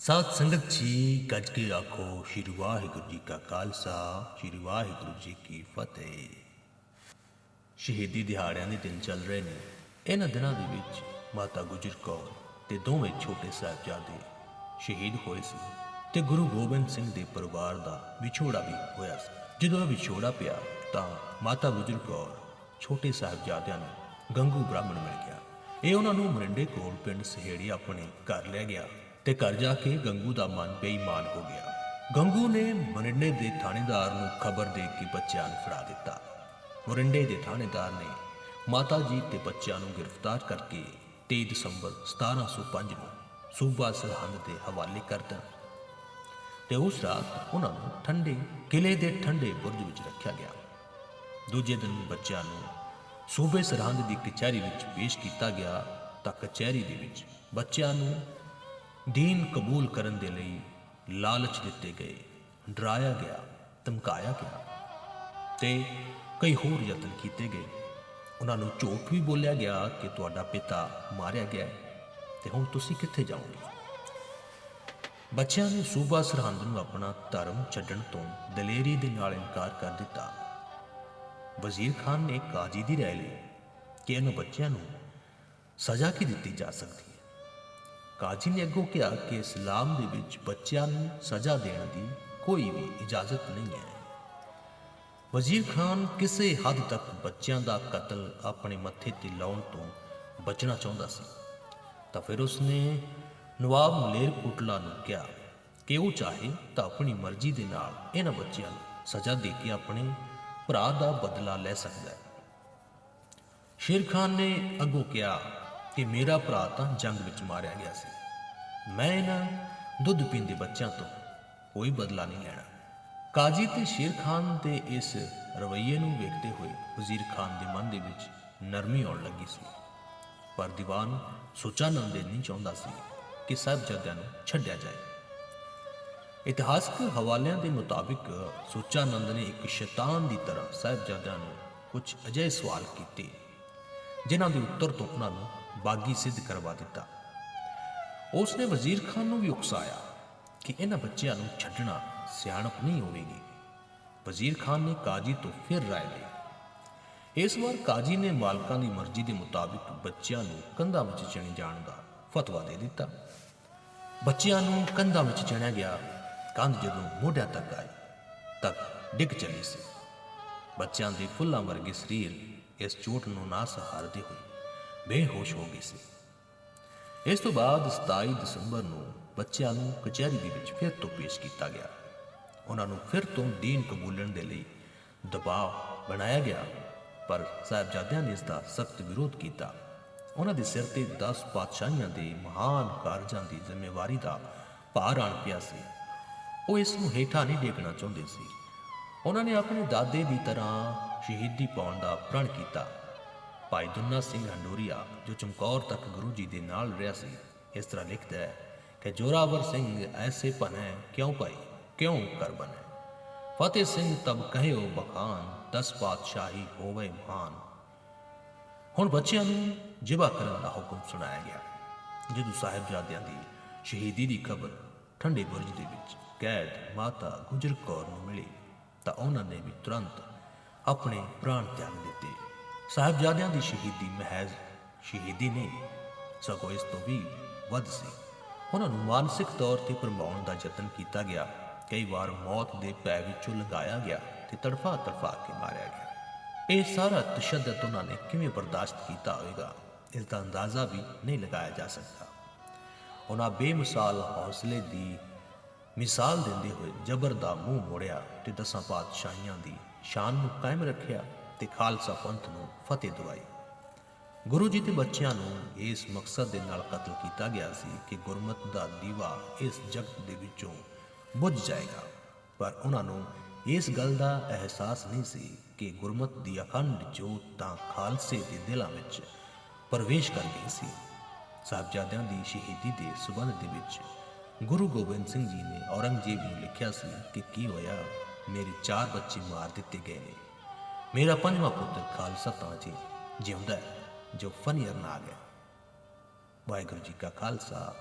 ਸਾਧ ਸੰਗਤ ਜੀ, ਗੱਜ ਕੇ ਆਖੋ, ਸ਼੍ਰੀ ਵਾਹਿਗੁਰੂ ਜੀ ਕਾ ਖਾਲਸਾ, ਸ਼੍ਰੀ ਵਾਹਿਗੁਰੂ ਜੀ ਕੀ ਫਤਿਹ। ਸ਼ਹੀਦੀ ਦਿਹਾੜਿਆਂ ਦੇ ਦਿਨ ਚੱਲ ਰਹੇ ਨੇ। ਇਹਨਾਂ ਦਿਨਾਂ ਦੇ ਵਿੱਚ ਮਾਤਾ ਗੁਜਰ ਕੌਰ ਤੇ ਦੋਵੇਂ ਛੋਟੇ ਸਾਹਿਬਜ਼ਾਦੇ ਸ਼ਹੀਦ ਹੋਏ ਸੀ ਤੇ ਗੁਰੂ ਗੋਬਿੰਦ ਸਿੰਘ ਦੇ ਪਰਿਵਾਰ ਦਾ ਵਿਛੋੜਾ ਵੀ ਹੋਇਆ ਸੀ। ਜਦੋਂ ਇਹ ਵਿਛੋੜਾ ਪਿਆ, ਤਾਂ ਮਾਤਾ ਗੁਜਰ ਕੌਰ ਛੋਟੇ ਸਾਹਿਬਜ਼ਾਦਿਆਂ ਨੂੰ ਗੰਗੂ ਬ੍ਰਾਹਮਣ ਮਿਲ ਗਿਆ। ਇਹ ਉਹਨਾਂ ਨੂੰ ਮਰਿੰਡੇ ਕੋਲ ਪਿੰਡ ਸਹੇੜੀ ਆਪਣੇ ਘਰ ਲੈ ਗਿਆ। ਤੇ ਘਰ ਜਾ ਕੇ ਗੰਗੂ ਦਾ ਮਨ ਬੇਈਮਾਨ ਹੋ ਗਿਆ। ਗੰਗੂ ਨੇ ਮਰਿੰਡੇ ਦੇ ਥਾਣੇਦਾਰ ਨੂੰ ਖਬਰ ਦੇ ਕੇ ਬੱਚਿਆਂ ਨੂੰ ਫੜਾ ਦਿੱਤਾ। ਮੋਰਿੰਡੇ ਦੇ ਥਾਣੇਦਾਰ ਨੇ ਮਾਤਾ ਜੀ ਤੇ ਬੱਚਿਆਂ ਨੂੰ ਗ੍ਰਿਫਤਾਰ ਕਰਕੇ 23 ਦਸੰਬਰ 1705 ਨੂੰ ਸੂਬਾ ਸਰਹੰਦ ਦੇ ਹਵਾਲੇ ਕਰ ਦਿੱਤਾ। ਤੇ ਉਸ ਰਾਤ ਉਹਨਾਂ ਨੂੰ ਠੰਡੇ ਕਿਲੇ ਦੇ ਠੰਡੇ ਬੁਰਜ ਵਿੱਚ ਰੱਖਿਆ ਗਿਆ। ਦੂਜੇ ਦਿਨ ਬੱਚਿਆਂ ਨੂੰ ਸੂਬੇ ਸਰਹੰਦ ਦੀ ਕਚਹਿਰੀ ਵਿੱਚ ਪੇਸ਼ ਕੀਤਾ ਗਿਆ ਤਾਂ ਕਚਹਿਰੀ ਦੇ ਵਿੱਚ ਬੱਚਿਆਂ ਨੂੰ ਦੀਨ ਕਬੂਲ ਕਰਨ ਦੇ ਲਈ ਲਾਲਚ ਦਿੱਤੇ ਗਏ, ਡਰਾਇਆ ਗਿਆ, ਧਮਕਾਇਆ ਗਿਆ ਤੇ ਕਈ ਹੋਰ ਯਤਨ ਕੀਤੇ ਗਏ। ਉਹਨਾਂ ਨੂੰ ਝੂਠ ਵੀ ਬੋਲਿਆ ਗਿਆ ਕਿ ਤੁਹਾਡਾ ਪਿਤਾ ਮਾਰਿਆ ਗਿਆ ਹੈ ਤੇ ਹੁਣ ਤੁਸੀਂ ਕਿੱਥੇ ਜਾਓਗੇ? ਬੱਚਿਆਂ ਨੇ ਸੂਬਾ ਸਰਹੰਦ ਨੂੰ ਆਪਣਾ ਧਰਮ ਛੱਡਣ ਤੋਂ ਦਲੇਰੀ ਦੇ ਨਾਲ ਇਨਕਾਰ ਕਰ ਦਿੱਤਾ। ਵਜ਼ੀਰ ਖਾਨ ਨੇ ਕਾਜੀ ਦੀ ਰਾਏ ਲਈ ਕਿ ਇਹਨਾਂ ਬੱਚਿਆਂ ਨੂੰ ਸਜ਼ਾ ਕੀ ਦਿੱਤੀ ਜਾ ਸਕਦੀ? ਕਾਜੀ ਨੇ ਅੱਗੋਂ ਕਿਹਾ ਕਿ ਇਸਲਾਮ ਦੇ ਵਿੱਚ ਬੱਚਿਆਂ ਨੂੰ ਸਜ਼ਾ ਦੇਣ ਦੀ ਕੋਈ ਵੀ ਇਜਾਜ਼ਤ ਨਹੀਂ ਹੈ। ਵਜ਼ੀਰ ਖਾਨ ਕਿਸੇ ਹੱਦ ਤੱਕ ਬੱਚਿਆਂ ਦਾ ਕਤਲ ਆਪਣੇ ਮੱਥੇ ਤੇ ਲਾਉਣ ਤੋਂ ਬਚਣਾ ਚਾਹੁੰਦਾ ਸੀ, ਤਾਂ ਫਿਰ ਉਸਨੇ ਨਵਾਬ ਮਲੇਰ ਕੋਟਲਾ ਨੂੰ ਕਿਹਾ ਕਿ ਉਹ ਚਾਹੇ ਤਾਂ ਆਪਣੀ ਮਰਜ਼ੀ ਦੇ ਨਾਲ ਇਹਨਾਂ ਬੱਚਿਆਂ ਨੂੰ ਸਜ਼ਾ ਦੇ ਕੇ ਆਪਣੇ ਭਰਾ ਦਾ ਬਦਲਾ ਲੈ ਸਕਦਾ ਹੈ। ਸ਼ੇਰ ਖਾਨ ਨੇ ਅੱਗੋਂ ਕਿਹਾ ਕਿ ਮੇਰਾ ਭਰਾ ਤਾਂ ਜੰਗ ਵਿੱਚ ਮਾਰਿਆ ਗਿਆ ਸੀ। ਮੈਂ ਇਹਨਾਂ ਦੁੱਧ ਪੀਂਦੇ ਬੱਚਿਆਂ ਤੋਂ ਕੋਈ ਬਦਲਾ ਨਹੀਂ ਲੈਣਾ। ਕਾਜੀ ਤੇ ਸ਼ੇਰ ਖਾਨ ਦੇ ਇਸ ਰਵੱਈਏ ਨੂੰ ਵੇਖਦੇ ਹੋਏ ਵਜ਼ੀਰ ਖਾਨ ਦੇ ਮਨ ਦੇ ਵਿੱਚ ਨਰਮੀ ਆਉਣ ਲੱਗੀ ਸੀ। ਪਰ ਦੀਵਾਨ ਸੁਚਾਨੰਦ ਇਹ ਨਹੀਂ ਚਾਹੁੰਦਾ ਸੀ ਕਿ ਸਾਹਿਬਜ਼ਾਦਿਆਂ ਨੂੰ ਛੱਡਿਆ ਜਾਏ। ਇਤਿਹਾਸਕ ਹਵਾਲਿਆਂ ਦੇ ਮੁਤਾਬਿਕ ਸੁਚਾਨੰਦ ਨੇ ਇੱਕ ਸ਼ੈਤਾਨ ਦੀ ਤਰ੍ਹਾਂ ਸਾਹਿਬਜ਼ਾਦਿਆਂ ਨੂੰ ਕੁਝ ਅਜਿਹੇ ਸਵਾਲ ਕੀਤੇ, ਜਿਨ੍ਹਾਂ ਦੇ ਉੱਤਰ ਤੋਂ ਉਹਨਾਂ ਨੂੰ ਬਾਗੀ ਸਿੱਧ ਕਰਵਾ ਦਿੱਤਾ। ਉਸ ਨੇ ਵਜ਼ੀਰ ਖਾਨ ਨੂੰ ਵੀ ਉਕਸਾਇਆ ਕਿ ਇਹਨਾਂ ਬੱਚਿਆਂ ਨੂੰ ਛੱਡਣਾ ਸਿਆਣਪ ਨਹੀਂ ਹੋਵੇਗੀ। ਵਜ਼ੀਰ ਖਾਨ ਨੇ ਕਾਜੀ ਤੋਂ ਫਿਰ ਰਾਏ ਲਈ। ਇਸ ਵਾਰ ਕਾਜੀ ਨੇ ਮਾਲਕਾਂ ਦੀ ਮਰਜ਼ੀ ਦੇ ਮੁਤਾਬਿਕ ਬੱਚਿਆਂ ਨੂੰ ਕੰਧਾਂ ਵਿੱਚ ਚਿਣੇ ਜਾਣ ਦਾ ਫਤਵਾ ਦੇ ਦਿੱਤਾ। ਬੱਚਿਆਂ ਨੂੰ ਕੰਧਾਂ ਵਿੱਚ ਚਿਣਿਆ ਗਿਆ। ਕੰਧ ਜਦੋਂ ਮੋਢਿਆਂ ਤੱਕ ਆਈ, ਤੱਕ ਡਿੱਗ ਚਲੀ ਸੀ। ਬੱਚਿਆਂ ਦੇ ਫੁੱਲਾਂ ਵਰਗੇ ਸਰੀਰ ਇਸ ਚੋਟ ਨੂੰ ਨਾ ਸਹਾਰਦੇ ਹੋਏ ਬੇਹੋਸ਼ ਹੋ ਗਈ ਸੀ। ਇਸ ਤੋਂ ਬਾਅਦ 27 ਦਸੰਬਰ ਨੂੰ ਬੱਚਿਆਂ ਨੂੰ ਕਚਹਿਰੀ ਦੇ ਵਿੱਚ ਫਿਰ ਤੋਂ ਪੇਸ਼ ਕੀਤਾ ਗਿਆ। ਉਹਨਾਂ ਨੂੰ ਫਿਰ ਤੋਂ ਦੀਨ ਕਬੂਲਣ ਦੇ ਲਈ ਦਬਾਅ ਬਣਾਇਆ ਗਿਆ, ਪਰ ਸਾਹਿਬਜ਼ਾਦਿਆਂ ਨੇ ਇਸ ਦਾ ਸਖਤ ਵਿਰੋਧ ਕੀਤਾ। ਉਹਨਾਂ ਦੇ ਸਿਰ ਤੇ 10 ਪਾਤਸ਼ਾਹੀਆਂ ਦੇ ਮਹਾਨ ਕਾਰਜਾਂ ਦੀ ਜ਼ਿੰਮੇਵਾਰੀ ਦਾ ਭਾਰ ਆਣ ਪਿਆ ਸੀ। ਉਹ ਇਸ ਨੂੰ ਹੇਠਾਂ ਨਹੀਂ ਡੇਗਣਾ ਚਾਹੁੰਦੇ ਸੀ। ਉਹਨਾਂ ਨੇ ਆਪਣੇ ਦਾਦੇ ਦੀ ਤਰ੍ਹਾਂ ਸ਼ਹੀਦੀ ਪਾਉਣ ਦਾ ਪ੍ਰਣ ਕੀਤਾ। ਭਾਈ ਦੁੰਨਾ ਸਿੰਘ ਹੰਡੋਰੀਆ, ਜੋ ਚਮਕੌਰ ਤੱਕ ਗੁਰੂ ਜੀ ਦੇ ਨਾਲ ਰਿਹਾ ਸੀ, ਇਸ ਤਰ੍ਹਾਂ ਲਿਖਦਾ ਹੈ ਕਿ ਜੋਰਾਵਰ ਸਿੰਘ ਐਸੇ ਪਨੈ ਕਿਉਂ ਭਾਈ? ਕਿਉਂ ਕਰ ਬਨੈ ਫਤਿਹ ਸਿੰਘ ਤਬ ਕਹਿਓ ਬਖਾਨ, ਦਸ ਪਾਤਸ਼ਾਹੀ ਹੋਵੇ ਮਹਾਨ। ਹੁਣ ਬੱਚਿਆਂ ਨੂੰ ਜਿਬਾ ਕਰਨ ਦਾ ਹੁਕਮ ਸੁਣਾਇਆ ਗਿਆ। ਜਦੋਂ ਸਾਹਿਬਜ਼ਾਦਿਆਂ ਦੀ ਸ਼ਹੀਦੀ ਦੀ ਖਬਰ ਠੰਡੇ ਬੁਰਜ ਦੇ ਵਿੱਚ ਕੈਦ ਮਾਤਾ ਗੁਜਰ ਕੌਰ ਨੂੰ ਮਿਲੀ, ਤਾਂ ਉਹਨਾਂ ਨੇ ਵੀ ਤੁਰੰਤ ਆਪਣੇ ਪ੍ਰਾਣ ਤਿਆਗ ਦਿੱਤੇ। ਸਾਹਿਬਜ਼ਾਦਿਆਂ ਦੀ ਸ਼ਹੀਦੀ ਮਹਿਜ਼ ਸ਼ਹੀਦੀ ਨਹੀਂ, ਸਗੋਂ ਇਸ ਤੋਂ ਵੀ ਵੱਧ ਸੀ। ਉਹਨਾਂ ਨੂੰ ਮਾਨਸਿਕ ਤੌਰ ਤੇ ਭਰਮਾਉਣ ਦਾ ਯਤਨ ਕੀਤਾ ਗਿਆ। ਕਈ ਵਾਰ ਮੌਤ ਦੇ ਪੈ ਵਿੱਚੋਂ ਲੰਘਾਇਆ ਗਿਆ ਤੇ ਤੜਫਾ ਤੜਫਾ ਕੇ ਮਾਰਿਆ ਗਿਆ। ਇਹ ਸਾਰਾ ਤਸ਼ੱਦਦ ਉਹਨਾਂ ਨੇ ਕਿਵੇਂ ਬਰਦਾਸ਼ਤ ਕੀਤਾ ਹੋਵੇਗਾ, ਇਸ ਦਾ ਅੰਦਾਜ਼ਾ ਵੀ ਨਹੀਂ ਲਗਾਇਆ ਜਾ ਸਕਦਾ। ਉਹਨਾਂ ਬੇਮਿਸਾਲ ਹੌਸਲੇ ਦੀ ਮਿਸਾਲ ਦਿੰਦੇ ਹੋਏ ਜ਼ਬਰ ਦਾ ਮੂੰਹ ਮੋੜਿਆ ਤੇ ਦਸਾਂ ਪਾਤਸ਼ਾਹੀਆਂ ਦੀ ਸ਼ਾਨ ਨੂੰ ਕਾਇਮ ਰੱਖਿਆ ਤੇ ਖਾਲਸਾ ਪੰਥ ਨੂੰ ਫਤਿਹ ਦਿਵਾਈ। ਗੁਰੂ ਜੀ ਦੇ ਬੱਚਿਆਂ ਨੂੰ ਇਸ ਮਕਸਦ ਦੇ ਨਾਲ ਕਤਲ ਕੀਤਾ ਗਿਆ ਸੀ ਕਿ ਗੁਰਮਤ ਦਾ ਦੀਵਾ ਇਸ ਜਗਤ ਦੇ ਵਿੱਚੋਂ ਬੁੱਝ ਜਾਏਗਾ। ਪਰ ਉਹਨਾਂ ਨੂੰ ਇਸ ਗੱਲ ਦਾ ਅਹਿਸਾਸ ਨਹੀਂ ਸੀ ਕਿ ਗੁਰਮਤ ਦੀ ਅਖੰਡ ਜੋਤ ਤਾਂ ਖਾਲਸੇ ਦੇ ਦਿਲਾਂ ਵਿੱਚ ਪ੍ਰਵੇਸ਼ ਕਰ ਗਈ ਸੀ। ਸਾਹਿਬਜ਼ਾਦਿਆਂ ਦੀ ਸ਼ਹੀਦੀ ਦੇ ਸਬੰਧ ਦੇ ਵਿੱਚ ਗੁਰੂ ਗੋਬਿੰਦ ਸਿੰਘ ਜੀ ਨੇ ਔਰੰਗਜ਼ੇਬ ਨੂੰ ਲਿਖਿਆ ਸੀ ਕਿ ਕੀ ਹੋਇਆ, ਮੇਰੇ ਚਾਰ ਬੱਚੇ ਮਾਰ ਦਿੱਤੇ ਗਏ ਨੇ। ਮੇਰਾ ਪੰਜਵਾਂ ਪੁੱਤਰ ਖਾਲਸਾ ਤਾਂ ਜੀ ਜਿਉਂਦਾ ਹੈ, ਜੋ ਫਨੀਅਰ ਨਾ ਗਿਆ ਵਾਹਿਗੁਰੂ ਜੀ ਕਾ ਖਾਲਸਾ।